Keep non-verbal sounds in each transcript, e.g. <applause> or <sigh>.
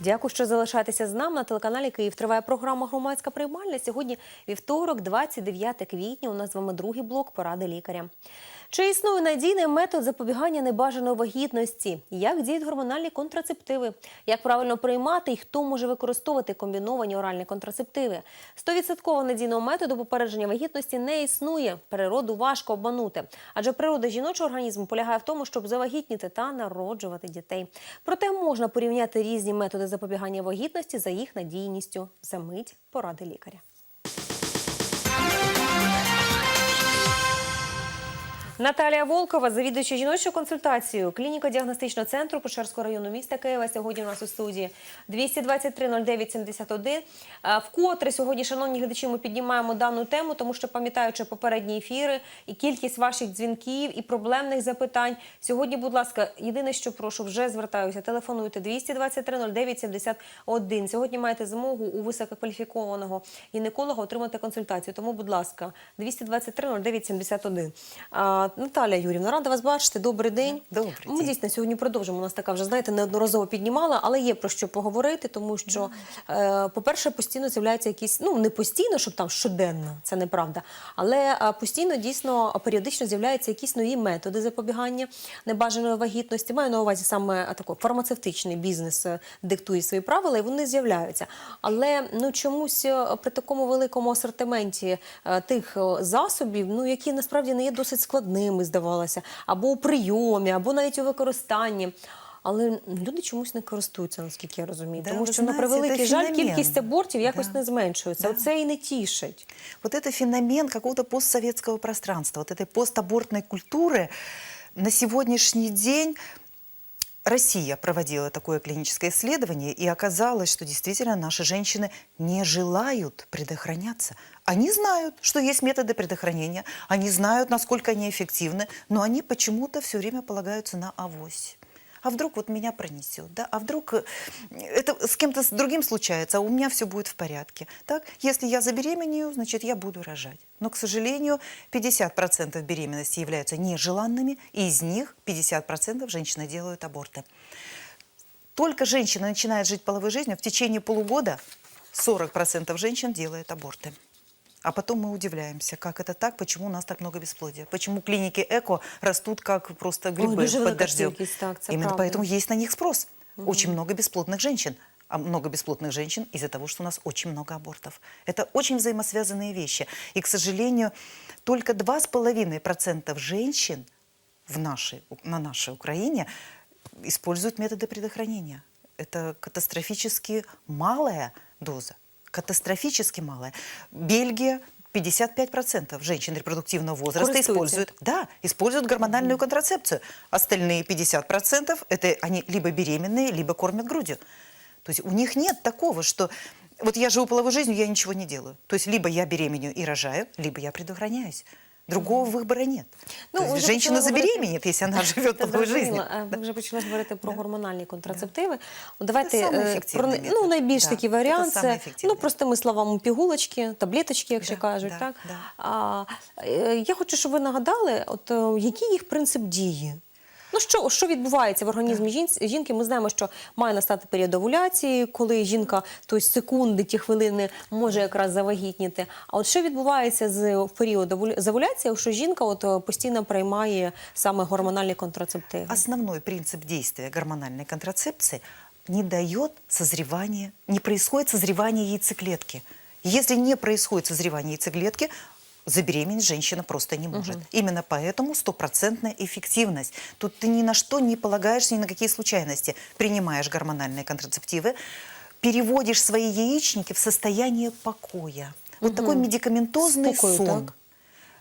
Дякую, що залишаєтеся з нами на телеканалі Київ. Триває програма Громадська приймальня. Сьогодні вівторок, 29 квітня. У нас з вами другий блок поради лікаря. Чи існує надійний метод запобігання небажаної вагітності? Як діють гормональні контрацептиви? Як правильно приймати і хто може використовувати комбіновані оральні контрацептиви? Стовідсотково надійного методу попередження вагітності не існує. Природу важко обманути, адже природа жіночого організму полягає в тому, щоб завагітніти та народжувати дітей. Проте можна порівняти різні методи запобігання вагітності за їх надійністю. За мить поради лікаря. Наталія Волкова, завідуюча жіночою консультацією, клініка діагностичного центру Печерського району міста Києва. Сьогодні у нас у студії 223 09 71. Е, Вкотре сьогодні, шановні глядачі, ми піднімаємо дану тему, тому що пам'ятаючи попередні ефіри і кількість ваших дзвінків і проблемних запитань. Сьогодні, будь ласка, єдине, що прошу, вже звертаюся. Телефонуйте 223 09 71. Сьогодні маєте змогу у висококваліфікованого гінеколога отримати консультацію. Тому, будь ласка, 223 09 71. А, Наталя Юрівна, рада вас бачити. Добрий день. Добрий Ми дійсно сьогодні продовжимо. У нас така вже знаєте неодноразово піднімала, але є про що поговорити, тому що, е, по-перше, постійно з'являються якісь, ну не постійно, щоб там щоденно, це неправда, але е, постійно дійсно періодично з'являються якісь нові методи запобігання небажаної вагітності. Маю на увазі саме е, такий фармацевтичний бізнес диктує свої правила, і вони з'являються. Але ну чомусь при такому великому асортименті тих засобів, ну які насправді не є досить складними, здавалося, або у прийомі, або навіть у використанні. Але люди чомусь не користуються, наскільки я розумію. Да, Тому ви що на знаєте, превеликий це жаль, феномен. кількість абортів якось Да. не зменшується. Да. Оце і не тішить. Вот это феномен какого-то постсоветского пространства, вот этой постобортной культуры. На сегодняшний день Россия проводила такое клиническое исследование, и оказалось, что действительно наши женщины не желают предохраняться. Они знают, что есть методы предохранения, они знают, насколько они эффективны, но они почему-то все время полагаются на авось. А вдруг вот меня пронесет, да? А вдруг э, это с кем-то с другим случается, а у меня все будет в порядке. Так, если я забеременею, значит, я буду рожать. Но, к сожалению, 50% беременности являются нежеланными, и из них 50% женщины делают аборты. Только женщина начинает жить половой жизнью, в течение полугода 40% женщин делает аборты. А потом мы удивляемся, как это так, почему у нас так много бесплодия, почему клиники ЭКО растут как просто грибы велика под дождем. це Именно правда. поэтому есть на них спрос. Очень много бесплодных женщин. А много бесплодных женщин из-за того, что у нас очень много абортов. Это очень взаимосвязанные вещи. И, к сожалению, только 2,5% женщин в нашей, на нашей Украине используют методы предохранения. Это катастрофически малая доза. Катастрофически малая. Бельгия 55% женщин репродуктивного возраста используют, да, используют гормональную контрацепцию. Остальные 50% это они либо беременные, либо кормят грудью. То есть у них нет такого, что вот я живу половой жизнью, я ничего не делаю. То есть либо я беременею и рожаю, либо я предохраняюсь. Другого вибора нет. Ну, тобто, Женщина забеременеет, якщо вона живе такою життю. Ви вже почали говорити про гормональні контрацептиви. Давайте э, про ну, найбільш такі варіанти. Це, ну, простими словами, пігулочки, таблеточки, якщо кажуть. так? А, э, Я хочу, щоб ви нагадали, от е, який їх принцип дії. Ну що, що відбувається в організмі жін- жінки? Ми знаємо, що має настати період овуляції, коли жінка тобто секунди, ті хвилини може якраз завагітніти. А от що відбувається з в період ову- з овуляції, якщо жінка от е, постійно приймає саме гормональні контрацептиви? Основной принцип действия гормональной контрацепции не дает созревания, не происходит созревание яйцеклетки. Если не происходит созревание яйцеклетки, забеременеть женщина просто не может. Именно поэтому стопроцентная эффективность. Тут ты ни на что не полагаешься, ни на какие случайности. Принимаешь гормональные контрацептивы, переводишь свои яичники в состояние покоя. Вот такой медикаментозный Спокою, сон так?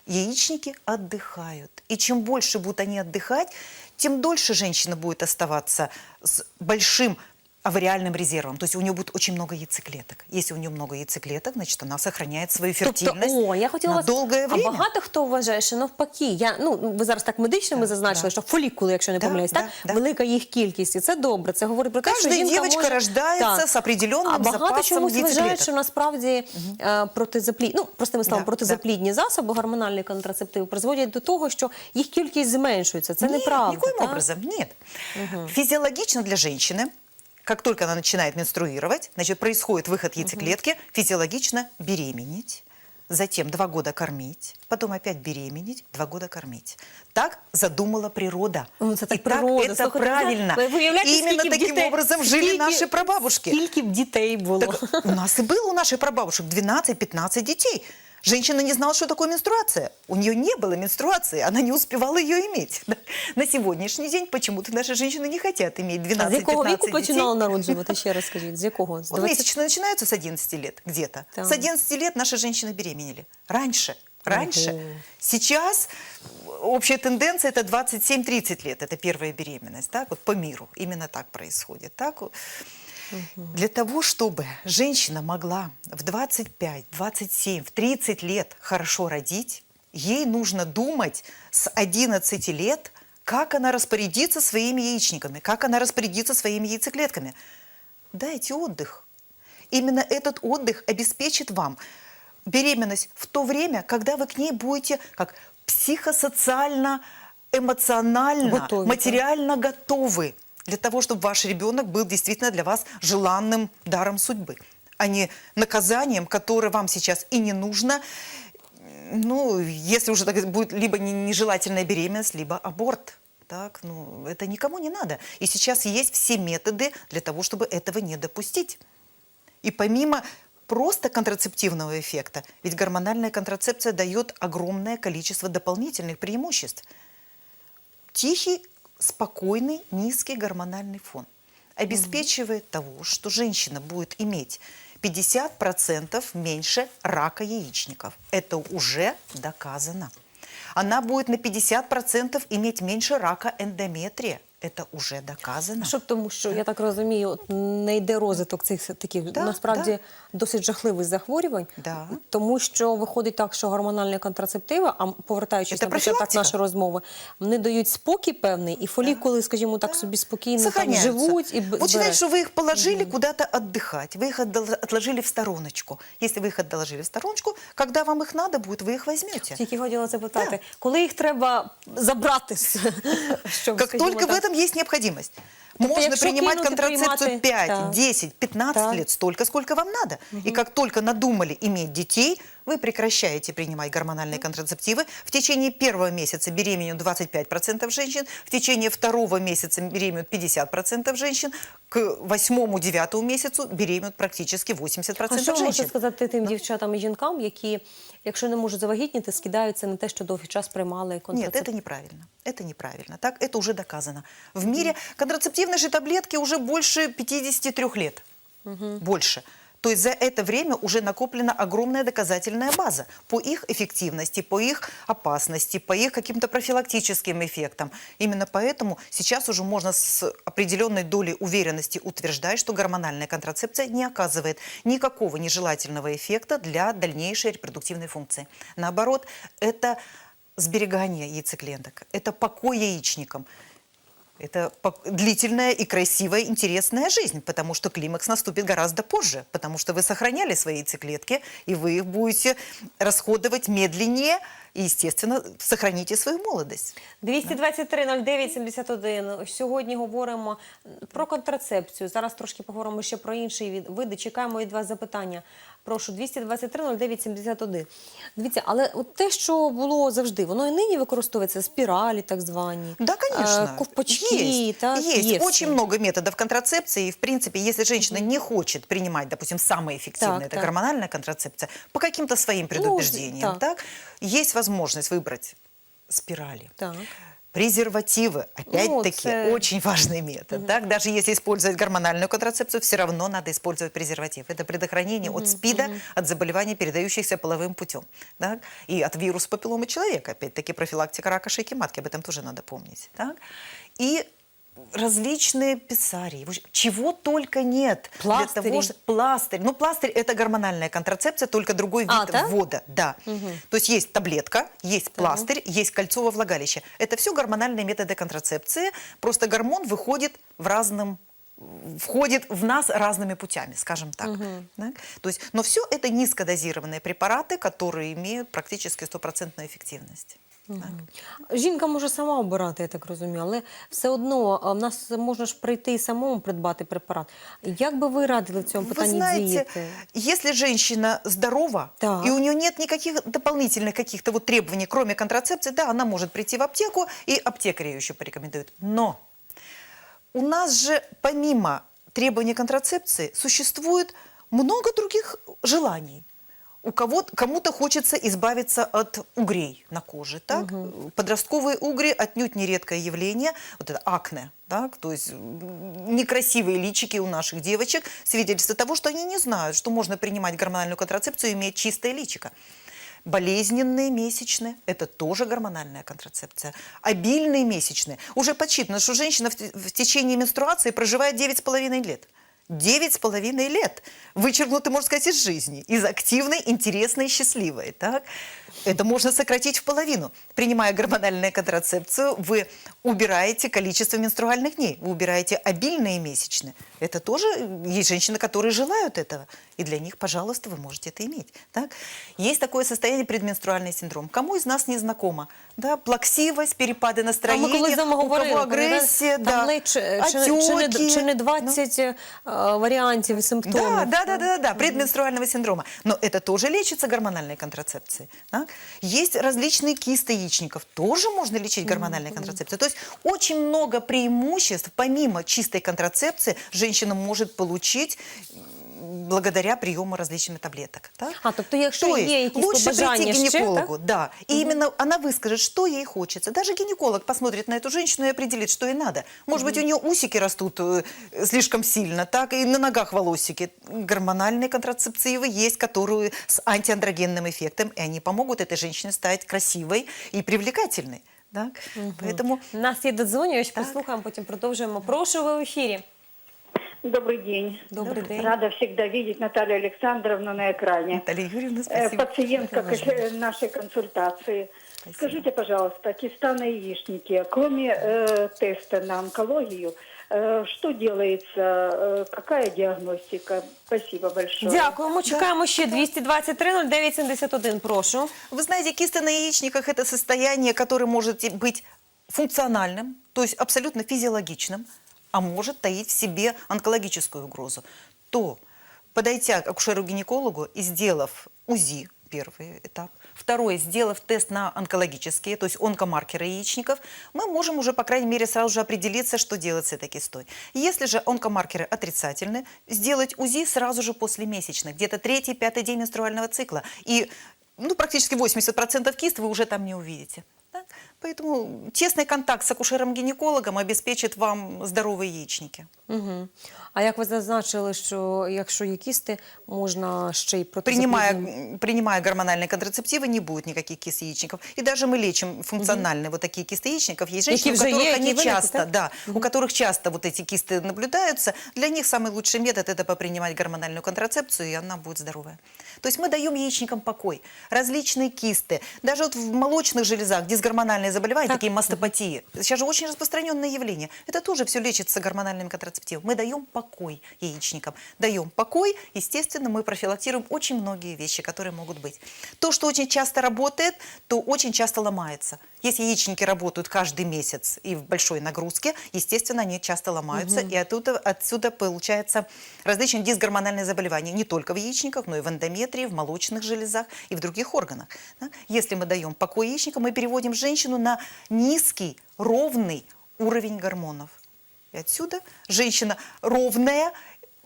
яичники отдыхают. И чем больше будут они отдыхать, тем дольше женщина будет оставаться с большим авариальным резервом. То есть у нее будет очень много яйцеклеток. Если у нее много яйцеклеток, значит, она сохраняет свою фертильность Тобто, о, я хотіла на вас- время. А багато хто вважає, що навпаки, я ну ви зараз так медично ми зазначили, да. що фолікули, якщо не Да, помиляюсь, да, так да. велика їх кількість, і це добре. Це говорить про те, Кожна що жінка може... рождається з определенним а багато чомусь вважають, що насправді е, протизаплід... ну простими словами, Да, протизаплідні засоби, гормональні контрацептиви призводять до того, що їх кількість зменшується. Це Нет, неправда. никоим так? образом, нет. Физиологично для женщины как только она начинает менструировать, значит, происходит выход яйцеклетки, физиологично беременеть, затем два года кормить, потом опять беременеть, два года кормить. Так задумала природа. Ну, це так И так природа. это Слухайте, правильно. ви уявляєте, Именно скільки б таким дітей- образом жили скільки- наши прабабушки. Скільки б дітей було? Так у нас и было у нашей прабабушек 12-15 детей. Женщина не знала, что такое менструация. У нее не было менструации, она не успевала ее иметь. <laughs> На сегодняшний день почему-то наши женщины не хотят иметь 12-15 А з якого віку детей. починали народжувати? <laughs> Ще раз скажіть, з якого? З Вот 20? месячные начинаются с 11 лет где-то. Так. С 11 лет наши женщины беременели. Раньше. Раньше. Ого. Сейчас общая тенденция это 27-30 лет. Это первая беременность. Так? Вот по миру. Именно так происходит. Так? Вот. Для того, чтобы женщина могла в 25, 27, в 30 лет хорошо родить, ей нужно думать с 11 лет, как она распорядится своими яичниками, как она распорядится своими яйцеклетками. Дайте отдых. Именно этот отдых обеспечит вам беременность в то время, когда вы к ней будете как психосоциально, эмоционально, Готовы, да. материально готовы для того, чтобы ваш ребенок был действительно для вас желанным даром судьбы, а не наказанием, которое вам сейчас и не нужно. Ну, если уже так будет либо не- нежелательная беременность, либо аборт. Так, ну, это никому не надо. И сейчас есть все методы для того, чтобы этого не допустить. И помимо просто контрацептивного эффекта, ведь гормональная контрацепция дает огромное количество дополнительных преимуществ. Тихий, спокойный, низкий гормональный фон обеспечивает того, что женщина будет иметь 50% меньше рака яичников. Это уже доказано. Она будет на 50% иметь меньше рака эндометрия. Это уже доказано. Щоб тому, що я так розумію, от не йде розвиток цих таких Да, насправді да. досить жахливих захворювань, Да. тому що виходить так, що гормональні контрацептиви, а повертаючись Це на початок профілактика. нашої розмови, вони дають спокій певний, і фолікули, скажімо так, собі спокійно там Сохраняются. живуть і б- Вот считай, збережуть. что вы их положили куда-то отдыхать, вы их отдал- отложили в стороночку. Если вы их отложили в стороночку, когда вам их надо будет, вы их возьмете. Тільки хотіла запитати, коли їх треба забрати, <laughs> з- щоб, Как скажімо только в так, этом есть необходимость. Тобто, Можно якщо принимать кинути контрацепцию приймати, 5, так. 10, 15 Так. лет, столько, сколько вам надо. И как только надумали иметь детей, вы прекращаете принимать гормональные контрацептивы. В течение первого месяца беременеют 25% женщин, в течение второго месяца беременеют 50% женщин, к восьмому-девятому месяцу беременеют практически 80% А що ви женщин. можете сказати тим дівчатам і жінкам, які, якщо не можуть завагітніти, скидаються на те, що довгий час приймали Нет, контрацептиви? это неправильно. Это неправильно. Так, это уже доказано. В мире контрацептивные же таблетки уже больше 53 лет. Больше. То есть за это время уже накоплена огромная доказательная база по их эффективности, по их опасности, по их каким-то профилактическим эффектам. Именно поэтому сейчас уже можно с определенной долей уверенности утверждать, что гормональная контрацепция не оказывает никакого нежелательного эффекта для дальнейшей репродуктивной функции. Наоборот, это сберегание яйцеклеток, это покой яичникам. Это пок- длительная и красивая, интересная жизнь, потому что климакс наступит гораздо позже, потому что вы сохраняли свои яйцеклетки, и вы их будете расходовать медленнее, и, естественно, сохраните свою молодость. 223-09-71. Ось Сьогодні говоримо про контрацепцію. Зараз трошки поговоримо ще про інші від- види. Чекаємо від вас запитання. Прошу, 223-09-71. Дивіться, але от те, що було завжди, воно і нині використовується спіралі, так звані. Да, конечно. е, Ковпачки, есть. так, есть. є все. очень много методов контрацепции. И, в принципе, если женщина не хочет принимать, допустим, самое эффективное, Так, это так. гормональная контрацепция, по каким-то своим предубеждениям, так. так. есть возможность выбрать спирали. Так. Презервативы, опять-таки, це- очень важный метод. Так? Даже если использовать гормональную контрацепцию, все равно надо использовать презерватив. Это предохранение от СПИДа, от заболеваний, передающихся половым путем. Так? И от вируса папилломы человека. Опять-таки, профилактика рака шейки матки, об этом тоже надо помнить. Так? И различные писарии, чего только нет. Для Пластыри. того, что- Пластырь. Ну, пластырь – это гормональная контрацепция, только другой вид А, да? ввода. Да. То есть есть таблетка, есть пластырь, есть кольцово влагалище. Это все гормональные методы контрацепции. Просто гормон выходит в разном входит в нас разными путями, скажем так. Так? То есть, но все это низкодозированные препараты, которые имеют практически стопроцентную эффективность. Так. Жінка може сама обирати, я так розумію, але все одно а, в нас можна ж прийти і самому придбати препарат. Як би ви радили в цьому Вы питанні знаете, діяти? если женщина здорова, Так. и у нее нет никаких дополнительных каких-то вот требований, кроме контрацепции, да, она может прийти в аптеку, и аптекарь ее еще порекомендует. Но у нас же помимо требований контрацепции существует много других желаний. У кого кому-то хочется избавиться от угрей на коже, так? Подростковые угри отнюдь не редкое явление, вот это акне, так? То есть некрасивые личики у наших девочек свидетельство того, что они не знают, что можно принимать гормональную контрацепцию и иметь чистое личико. Болезненные месячные – это тоже гормональная контрацепция. Обильные месячные. Уже подсчитано, что женщина в течение менструации проживает 9,5 лет. 9,5 лет вычеркнуты, можно сказать, из жизни. Из активной, интересной, счастливой. Так? Это можно сократить в половину. Принимая гормональную контрацепцию, вы убираете количество менструальных дней, вы убираете обильные месячные. Это тоже есть женщины, которые желают этого. И для них, пожалуйста, вы можете это иметь. Так? Есть такое состояние предменструальный синдром. Кому из нас не знакомо? Да? Плаксивость, перепады А настроения, ми колись з вами у говорили, кого пам'ятаєте? агрессия, там да, ледь чи, чи, не- чи, не, отеки. чи не Ну. 20 е, варіантів і симптомів. Да, да, да, да, да, предменструального синдрома. Но это тоже лечится гормональной контрацепцией. да. Есть различные кисты яичников, тоже можно лечить гормональной контрацепцией. То есть очень много преимуществ, помимо чистой контрацепции, женщина может получить м, благодаря приему различных таблеток. так? А, тобто, якщо То є есть якісь лучше побажання прийти к ще, гинекологу, да, и именно она выскажет, что ей хочется. Даже гинеколог посмотрит на эту женщину и определит, что ей надо. Может быть, у нее усики растут э, слишком сильно, так, и на ногах волосики. Гормональные контрацептивы есть, которые с антиандрогенным эффектом, и они помогут этой женщине стать красивой и привлекательной. Так? Поэтому У нас є додзвонювач, послухаємо, потім продовжуємо. Прошу ви в ефірі. Добрый день. Добрый день. Рада всегда видеть Наталью Александровну на экране. Наталья Юрьевна, Э, спасибо. Пациентка к э, нашей консультации. Скажите, пожалуйста, киста на яичнике, кроме э, теста на онкологию, э, что делается, э, какая диагностика? Спасибо большое. Дякуємо. Чекаємо ще 223 09 71. Прошу. Вы знаете, кисты на яичниках – это состояние, которое может быть функциональным, то есть абсолютно физиологичным, а может таить в себе онкологическую угрозу. То, подойдя к акушеру-гинекологу и сделав УЗИ, первый этап, второй, сделав тест на онкологические, то есть онкомаркеры яичников, мы можем уже, по крайней мере, сразу же определиться, что делать с этой кистой. Если же онкомаркеры отрицательны, сделать УЗИ сразу же после месячных, где-то третий, пятый день менструального цикла. И ну, практически 80% кист вы уже там не увидите. да? Поэтому тесный контакт с акушером-гинекологом обеспечит вам здоровые яичники. Угу. А як ви зазначили, що якщо є кісти, можна ще й Принимая, протизаплідним- принимая гормональные контрацептивы, не будет никаких кист яичников. И даже мы лечим функциональные вот такие кисты яичников. Есть женщины, у уже которых есть, они и вылеты, часто, так? да, у которых часто вот эти кисты наблюдаются. Для них самый лучший метод – это попринимать гормональную контрацепцию, и она будет здоровая. То есть мы даем яичникам покой. Различные кисты. Даже вот в молочных железах дисгормональные заболевания, Так. такие мастопатии. Сейчас же очень распространенное явление. Это тоже все лечится гормональными контрацептивами. Мы даем покой яичникам. Даем покой, естественно, мы профилактируем очень многие вещи, которые могут быть. То, что очень часто работает, то очень часто ломается. Если яичники работают каждый месяц и в большой нагрузке, естественно, они часто ломаются, и оттуда, отсюда получается различные дисгормональные заболевания не только в яичниках, но и в эндометрии, в молочных железах и в других органах. Если мы даем покой яичникам, мы переводим женщину на низкий, ровный уровень гормонов. И отсюда женщина ровная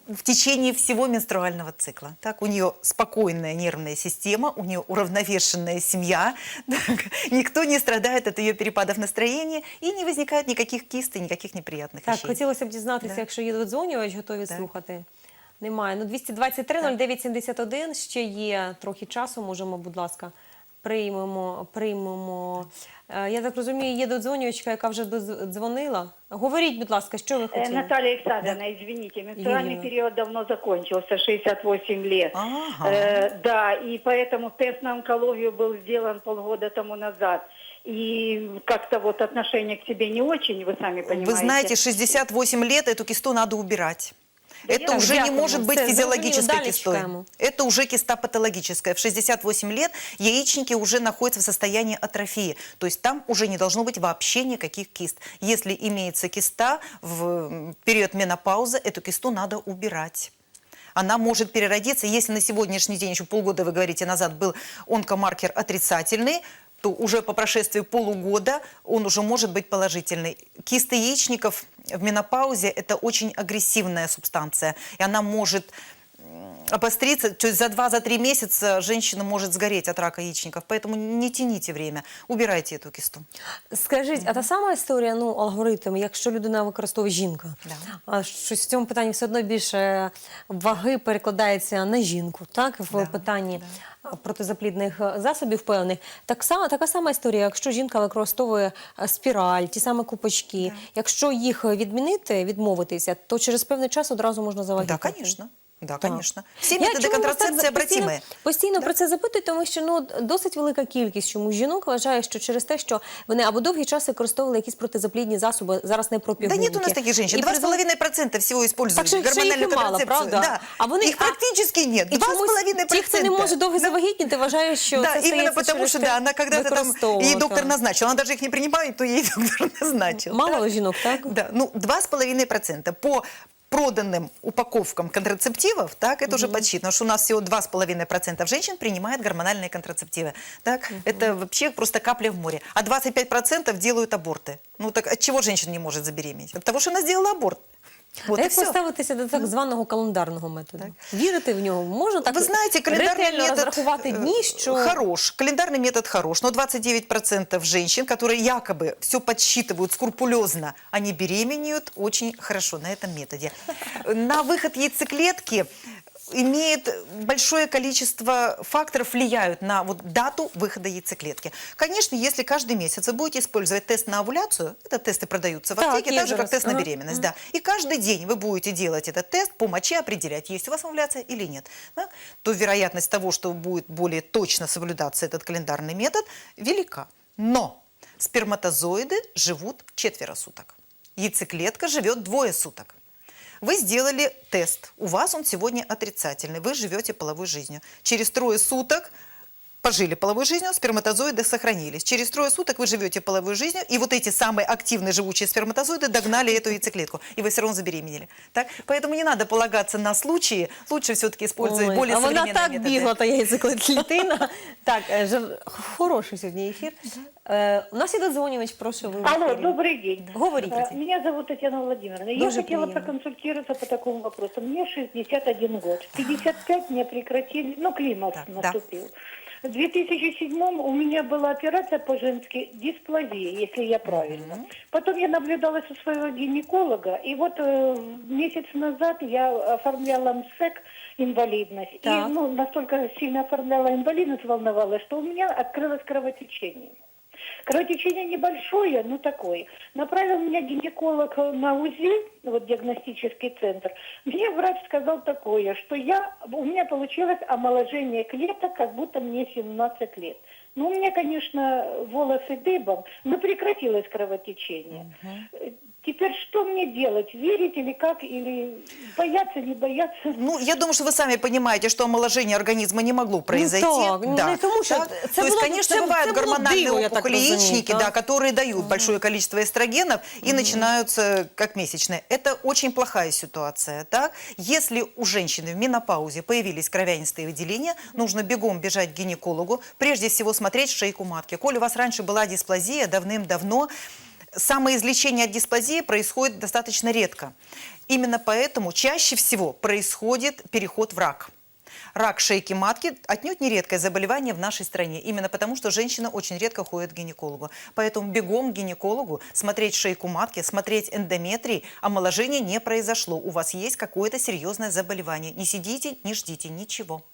в течение всего менструального цикла. Так, у нее спокойная нервная система, у нее уравновешенная семья, <laughs> так, никто не страдает от ее перепадов настроения и не возникает никаких кист и никаких неприятных Так, вещей. хотілося б дізнатися, Да. якщо є додзвонювач, готові Так. слухати. Немає. Ну, 223 09 71, ще є трохи часу, можемо, будь ласка, приймемо. приймемо. Е, Я так розумію, є додзвонювачка, яка вже додзвонила. Говоріть, будь ласка, що ви Э, хотіли? Наталья Александровна, извините, менструальный Юрьевна. период давно закончился, 68 лет. Ага. Э, да, и поэтому тест на онкологию был сделан полгода тому назад. И как-то вот отношение к себе не очень, вы сами понимаете. Вы знаете, 68 лет эту кисту надо убирать. Это Так, уже не дякуємо. может быть Все, физиологической зрозуміло. Далі кистой. чекаємо. Это уже киста патологическая. В 68 лет яичники уже находятся в состоянии атрофии. То есть там уже не должно быть вообще никаких кист. Если имеется киста в м, период менопаузы, эту кисту надо убирать. Она может переродиться. Если на сегодняшний день, еще полгода, вы говорите, назад был онкомаркер отрицательный, то уже по прошествии полугода он уже может быть положительный. Кисты яичников в менопаузе – это очень агрессивная субстанция, и она может м, обостриться, то есть за 2-3 месяца женщина может сгореть от рака яичников, поэтому не тяните время, убирайте эту кисту. Скажіть, а та сама історія, ну, алгоритм, якщо людина використовує жінка, Да. а щось в цьому питанні все одно більше ваги перекладається на жінку, так, в Да, питанні протизаплідних засобів певних. Так само, така сама історія, якщо жінка використовує е, спіраль, ті самі купочки, якщо їх відмінити, відмовитися, то через певний час одразу можна Да, завагітніти. конечно. Да, так. Всі методи контрацепції обратіми. Постійно, постійно да. про це запитують, тому що ну досить велика кількість чому жінок вважає, що через те, що вони або довгий час використовували якісь протизаплідні засоби, зараз не про пігулки. Да ні, у нас таких жінок. 2,5% всього використовують гормональну контрацепцію. Правда? Да. А вони їх практично нет. 2,5%. Ті, хто не може довго ну, завагітніти, вважають, що да, це именно потому, що да, вона когда-то там їй доктор назначив. Вона навіть їх не приймає, то їй <laughs> доктор назначив. Мало жінок, так? Да. Ну, 2,5% по проданным упаковкам контрацептивов, так, это уже подсчитано, что у нас всего 2,5% женщин принимает гормональные контрацептивы. Так, это вообще просто капля в море. А 25% делают аборты. Ну так от чего женщина не может забеременеть? От того, что она сделала аборт. Вот як поставитися до так званого календарного методу? Вірити в нього? Можна так Вы знаете, календарный ретельно метод розрахувати э, дні, що хорош. Календарный метод хорош, но 29% женщин, которые якобы все подсчитывают скрупулезно, они беременеют очень хорошо на этом методе. На выход яйцеклетки имеет большое количество факторов влияют на вот дату выхода яйцеклетки. Конечно, если каждый месяц вы будете использовать тест на овуляцию, это тесты продаются в Так, аптеке, так же, же как раз. тест на беременность, да. И каждый день вы будете делать этот тест по моче, определять, есть у вас овуляция или нет. да, то вероятность того, что будет более точно соблюдаться этот календарный метод, велика. Но сперматозоиды живут четверо суток. Яйцеклетка живет двое суток. Вы сделали тест, у вас он сегодня отрицательный, вы живете половой жизнью. Через трое суток пожили половой жизнью, сперматозоиды сохранились. Через трое суток вы живете половой жизнью, и вот эти самые активные живучие сперматозоиды догнали эту яйцеклетку, и вы все равно забеременели. Так? Поэтому не надо полагаться на случаи, лучше все-таки использовать Ой, более а вона современные так методы. бігла, та яйцеклітина. <laughs> Так, е, жар- хороший сьогодні ефір. Е, У нас є додзвонювач, прошу ви. в Алло, ефірі. добрый день. Говорите. Э, Меня зовут Татьяна Владимировна. Я Дуже хотела приємно. проконсультироваться по такому вопросу. Мне 61 год. В 55 мне прекратили, ну, климакс Да, да. наступил. В 2007 у меня была операция по-женски дисплазия, если я правильно. Потом я наблюдалась у своего гинеколога, и вот э, месяц назад я оформляла МСЭК, инвалидность. Так. И ну, настолько сильно оформляла инвалидность, волновалась, что у меня открылось кровотечение. Кровотечение небольшое, но такое. Направил меня гинеколог на УЗИ, вот диагностический центр. Мне врач сказал такое, что я, у меня получилось омоложение клеток, как будто мне 17 лет. Ну, у меня, конечно, волосы дыбом, но прекратилось кровотечение. Э, Теперь что мне делать? Верить или как? Или бояться, не бояться? Ну, я думаю, что вы сами понимаете, что омоложение организма не могло произойти. так, ну, не тому, что так. это То есть, конечно, это- бывают это было гормональные диво, я так опухоли яичники, да. да, которые дают большое количество эстрогенов и начинаются как месячные. Это очень плохая ситуация. Так? Если у женщины в менопаузе появились кровянистые выделения, нужно бегом бежать к гинекологу, прежде всего смотреть шейку матки. Коль у вас раньше была дисплазия давным-давно, самоизлечение от дисплазии происходит достаточно редко. Именно поэтому чаще всего происходит переход в рак. Рак шейки матки отнюдь не редкое заболевание в нашей стране. Именно потому, что женщина очень редко ходит к гинекологу. Поэтому бегом к гинекологу, смотреть шейку матки, смотреть эндометрий. Омоложение не произошло. У вас есть какое-то серьезное заболевание. Не сидите, не ждите ничего.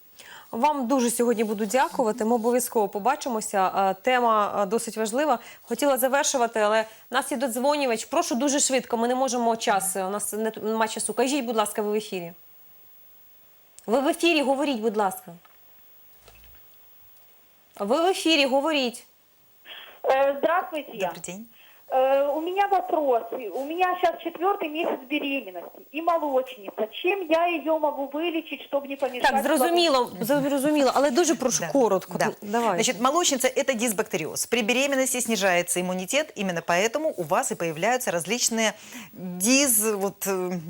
Вам дуже сьогодні буду дякувати. Ми обов'язково побачимося. Е, Тема е, досить важлива. Хотіла завершувати, але нас є додзвонювач. Прошу дуже швидко. Ми не можемо час. У нас не- нема часу. Кажіть, будь ласка, ви в ефірі. Ви в ефірі, говоріть, будь ласка. Ви в ефірі, говоріть. Здравствуйте. Добрый день. Э, У меня вопрос. У меня сейчас четвертый месяц беременности и молочница. Чем я ее могу вылечить, чтобы не помешать? Так, зрозуміло, зрозуміло, але дуже прошу Да, коротко. да. Давай. Значит, молочница – это дисбактериоз. При беременности снижается иммунитет, именно поэтому у вас и появляются различные диз, вот,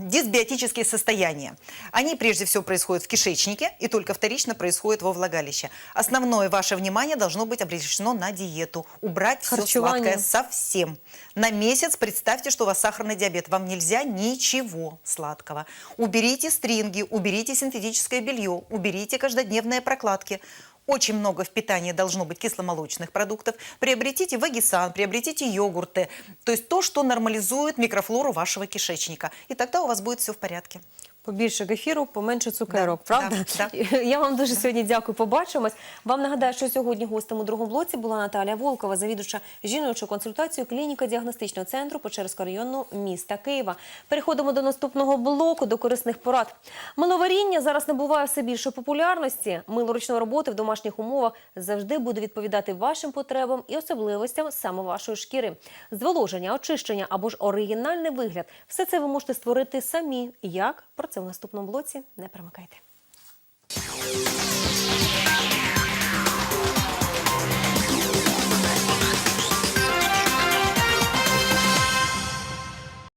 дисбиотические состояния. Они прежде всего происходят в кишечнике и только вторично происходят во влагалище. Основное ваше внимание должно быть обращено на диету. Убрать все сладкое совсем. На месяц представьте, что у вас сахарный диабет. Вам нельзя ничего сладкого. Уберите стринги, уберите синтетическое белье, уберите каждодневные прокладки. Очень много в питании должно быть кисломолочных продуктов. Приобретите вагисан, приобретите йогурты. То есть то, что нормализует микрофлору вашего кишечника. И тогда у вас будет все в порядке. Побільше кефіру, поменше цукерок, Да, правда? да, <laughs> Я вам дуже сьогодні дякую. Побачимось. Вам нагадаю, що сьогодні гостем у другому блоці була Наталія Волкова, завідувача жіночої консультації клініка діагностичного центру Печерського району міста Києва. Переходимо до наступного блоку, до корисних порад. Миловаріння зараз набуває все більше популярності. Мило ручної роботи в домашніх умовах завжди буде відповідати вашим потребам і особливостям саме вашої шкіри. Зволоження, очищення або ж оригінальний вигляд – все це ви можете створити самі. Як? Про це в наступному блоці. Не перемикайте.